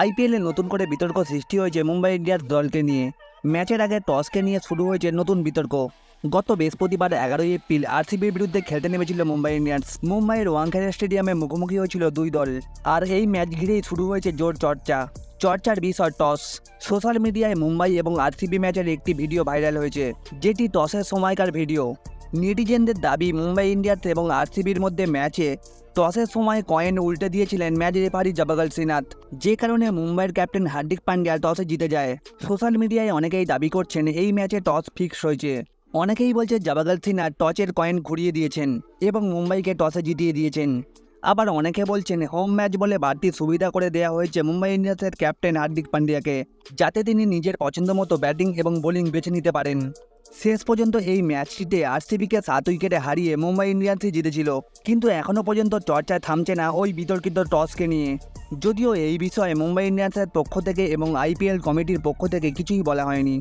আইপিএলে নতুন করে বিতর্ক সৃষ্টি হয়েছে মুম্বাই ইন্ডিয়ান্স দলকে নিয়ে। ম্যাচের আগে টসকে নিয়ে শুরু হয়েছে নতুন বিতর্ক। গত বৃহস্পতিবার এগারোই এপ্রিল আরসিবির বিরুদ্ধে খেলতে নেমেছিল মুম্বাই ইন্ডিয়ান্স। মুম্বাইয়ের ওয়াংখেড়ে স্টেডিয়ামে মুখোমুখি হয়েছিল দুই দল। আর এই ম্যাচ ঘিরেই শুরু হয়েছে জোর চর্চা। চর্চার বিষয় টস। সোশ্যাল মিডিয়ায় মুম্বাই এবং আরসিবি ম্যাচের একটি ভিডিও ভাইরাল হয়েছে, যেটি টসের সময়কার ভিডিও। নেটিজেনদের দাবি, মুম্বাই ইন্ডিয়ান্স এবং আরসিবির মধ্যে ম্যাচে টসের সময় কয়েন উল্টে দিয়েছিলেন ম্যাচ রেফারি জবাগল শ্রীনাথ। যে কারণে মুম্বাইয়ের ক্যাপ্টেন হার্দিক পান্ডিয়া টসে জিতে যায়। সোশ্যাল মিডিয়ায় অনেকেই দাবি করছেন, এই ম্যাচে টস ফিক্স হয়েছে। অনেকেই বলছে জবাগল শ্রীনাথ টচের কয়েন ঘুরিয়ে দিয়েছেন এবং মুম্বাইকে টসে জিতিয়ে দিয়েছেন। আবার অনেকে বলছেন, হোম ম্যাচ বলে বাড়তি সুবিধা করে দেওয়া হয়েছে মুম্বাই ইন্ডিয়ান্সের ক্যাপ্টেন হার্দিক পান্ডিয়াকে, যাতে তিনি নিজের পছন্দ মতো ব্যাটিং এবং বোলিং বেছে নিতে পারেন। শেষ পর্যন্ত এই ম্যাচটিতে আরসিবিকে সাত উইকেটে হারিয়ে মুম্বাই ইন্ডিয়ান্সই জিতেছিল। কিন্তু এখনও পর্যন্ত চর্চায় থামছে না ওই বিতর্কিত টসকে নিয়ে। যদিও এই বিষয়ে মুম্বাই ইন্ডিয়ান্সের পক্ষ থেকে এবং আইপিএল কমিটির পক্ষ থেকে কিছুই বলা হয়নি।